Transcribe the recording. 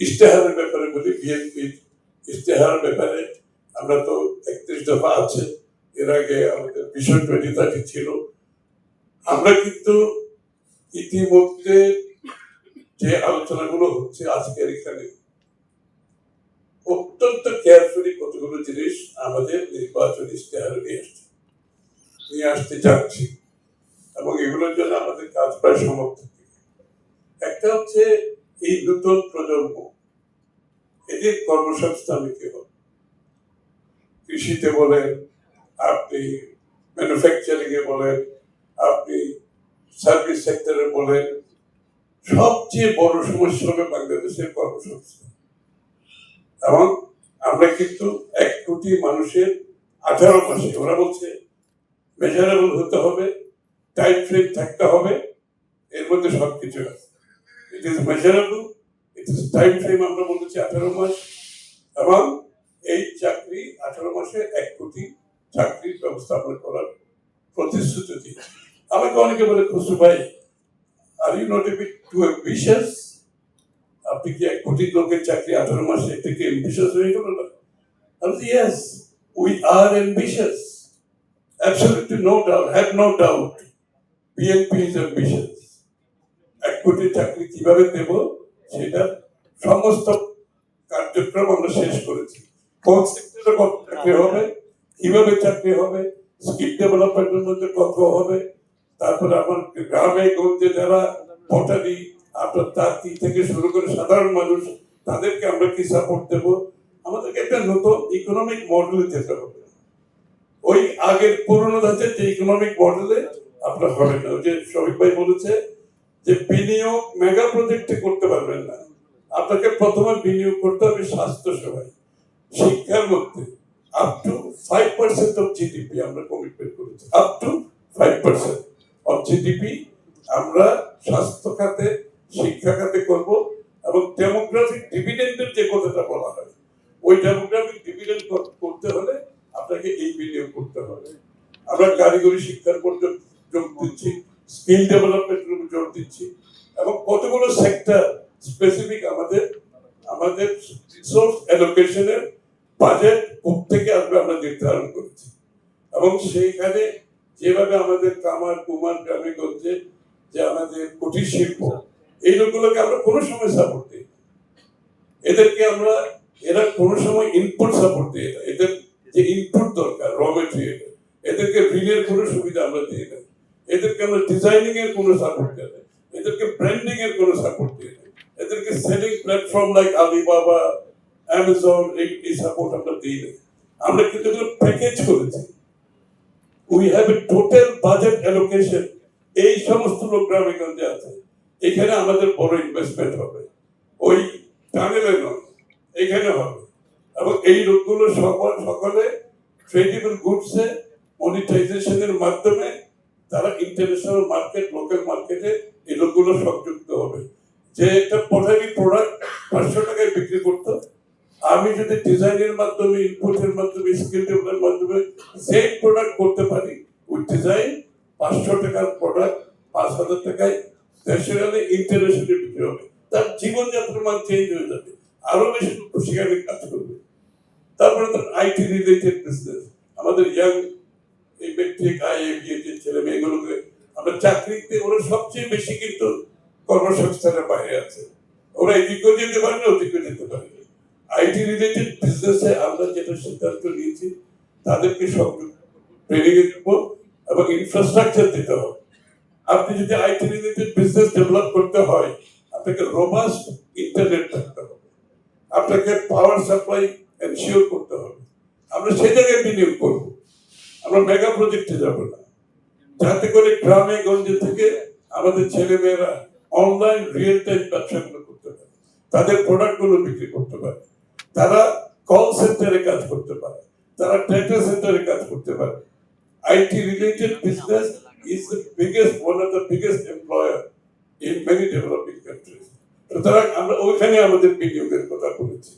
ইশতেহারের ব্যাপারে বলি বিএনপির ইশতেহার ব্যাপারে আমরা তো একত্রিশ দফা আছে, এর আগে আমাদের ভীষণ টোয়েন্টি ছিল। আমরা কিন্তু ইতিমধ্যে যে আলোচনাগুলো হচ্ছে আজকের এখানে, অত্যন্ত কেয়ারফুলি কতগুলো জিনিস আমাদের নির্বাচন ইশতেহারে নিয়ে আসছে। নিয়ে আসতে যাচ্ছি এবং এগুলোর জন্য আমাদের কাজ প্রায় সমাপ্ত। একটা হচ্ছে এই নতুন প্রজন্ম, এদের কর্মসংস্থানে কি হবে। কৃষিতে বলেন, আপনি ম্যানুফ্যাকচারিং এ বলেন, আপনি সার্ভিস সেক্টরে বলেন, সবচেয়ে বড় সমস্যা হবে বাংলাদেশের কর্মসংস্থান। এবং আমরা কিন্তু এক কোটি মানুষের আঠারো মাসে, ওরা বলছে মেজারেবল হতে হবে টাইম ফ্রেম থাকতে হবে, এর মধ্যে সবকিছু আছে। It is measurable it is time frame আমরা বলেছি আঠারো মাস। এবং এই চাকরি আঠারো মাসে এক কোটি চাকরির ব্যবস্থাপনা করার প্রতিশ্রুতি দিয়েছে আমাকে অনেকে বলে খুশু ভাই are you not a bit too ambitious আপনি কি এক কোটি লোকের চাকরি আঠারো মাসে এটা কি অ্যাম্বিশিয়াস হয়ে গেল না? আমি we are ambitious Absolutely no doubt, have no doubt. BNP is ambitious. কোটি চাকরি কীভাবে দেব সেটা সমস্ত কার্যক্রম আমরা শেষ করেছি। কোন সেক্টরে কত চাকরি হবে, কীভাবে চাকরি হবে স্কিল ডেভেলপমেন্টের মধ্যে কত হবে আমার গ্রামে, গঞ্জে যারা পটারি আপনার তাঁতি থেকে শুরু করে সাধারণ মানুষ, তাদেরকে আমরা কি সাপোর্ট দেবো? আমাদেরকে একটা নতুন ইকোনমিক মডেলে যেতে হবে। ওই আগের পুরনো ধাঁচের যে ইকোনমিক মডেলে আপনার হবে না। ওই যে শফিক ভাই বলেছে যে বিনিয়োগ মেগা প্রজেক্টে করতে পারবেন না। আপনাকে প্রথমে বিনিয়োগ করতে হবে স্বাস্থ্য সেবায়। শিক্ষার মধ্যে up to five percent of GDP আমরা কমিটমেন্ট করেছি। Up to five percent of GDP আমরা স্বাস্থ্য খাতে, শিক্ষা খাতে করব এবং ডেমোগ্রাফিক ডিভিডেন্ডের যে কথাটা বলা হয়, ওই ডেমোগ্রাফিক ডিভিডেন্ড করতে হলে আপনাকে এই বিনিয়োগ করতে হবে। আমরা কারিগরি শিক্ষার জোর জোর দিচ্ছি স্কিল ডেভেলপমেন্টের উপর জোর দিচ্ছি। এবং কতগুলো সেক্টর স্পেসিফিক আমাদের আমাদের রিসোর্স অ্যালোকেশনের বাজেট থেকে আসবে আমরা নির্ধারণ করেছি। এবং সেইখানে যেভাবে আমাদের কামার কুমার গ্রামে গঞ্জে যে আমাদের কুটির শিল্প, এই লোকগুলোকে আমরা কোনো সময় সাপোর্ট দিই। এদেরকে আমরা, এরা কোনো সময় ইনপুট সাপোর্ট দিই এদের যে ইনপুট দরকার র মেটেরিয়াল এদেরকে ঋণের কোনো সুবিধা আমরা দিই না। এদেরকে আমরা ডিজাইনিং এর কোনো সাপোর্ট দিই না। এদেরকে ব্র্যান্ডিং এর কোনো সাপোর্ট দিই না। এদেরকে selling platform like Alibaba Amazon এই এই সাপোর্ট আমরা দিই না। আমরা কিন্তু এগুলো প্যাকেজ করেছি। We have a total budget allocation এই সমস্ত লোক গ্রামে গঞ্জে আছে। এখানে আমাদের বড় ইনভেস্টমেন্ট হবে। ওই টানেলে নয়, এখানে হবে। এবং এই লোকগুলো সকল সকলে ট্রেডেবল গুডসে মনিটাইজেশনের মাধ্যমে তারা ইন্টারন্যাশনাল মার্কেট লোকাল মার্কেটে এই লোকগুলো সংযুক্ত হবে। যে একটা পটারি প্রোডাক্ট পাঁচশো টাকায় বিক্রি করতো, আমি যদি ডিজাইনের মাধ্যমে ইনপুটের মাধ্যমে স্কিল ডেভেলপের মাধ্যমে সেম প্রোডাক্ট করতে পারি, ওই ডিজাইন পাঁচশো টাকার প্রোডাক্ট পাঁচ হাজার টাকায় ন্যাশনালি ইন্টারন্যাশনালি বিক্রি হবে। তার জীবনযাত্রার মান চেঞ্জ হয়ে যাবে। আরও বেশি সেখানে কাজ করবে। তারপরে তার আইটি রিলেটেড বিজনেস আমাদের ইয়াং এই ছেলে মেয়েগুলোকে আমরা চাকরিতে ওরা সবচেয়ে বেশি কিন্তু কর্মসংস্থানের বাইরে আছে। ওরা এদিকেও যেতে ওদিকেও যেতে আইটি রিলেটেড বিজনেসে আমরা যেটা সিদ্ধান্ত নিয়েছি, তাদেরকে সংযোগ ট্রেনিং দেব এবং ইনফ্রাস্ট্রাকচার দিতে হবে। আপনি যদি আইটি রিলেটেড বিজনেস ডেভেলপ করতে হয়, আপনাকে রোবাস্ট ইন্টারনেট থাকতে হবে। আপনাকে পাওয়ার সাপ্লাই এনশিওর করতে হবে। আমরা সেই জায়গায় বিনিয়োগ করব। আমরা মেগা প্রজেক্টে যাব না। যাতে করে গ্রামে, গঞ্জে থেকে আমাদের ছেলে মেয়েরা অনলাইন রিয়েল টাইম ব্যবসাগুলো করতে পারে। তাদের প্রোডাক্টগুলো বিক্রি করতে পারে। তারা কল সেন্টারে কাজ করতে পারে। তারা ডেটা সেন্টারে কাজ করতে পারে। IT related business is the biggest one of the biggest employer in many developing countries সুতরাং আমরা ওইখানে আমাদের বিনিয়োগের কথা বলেছি।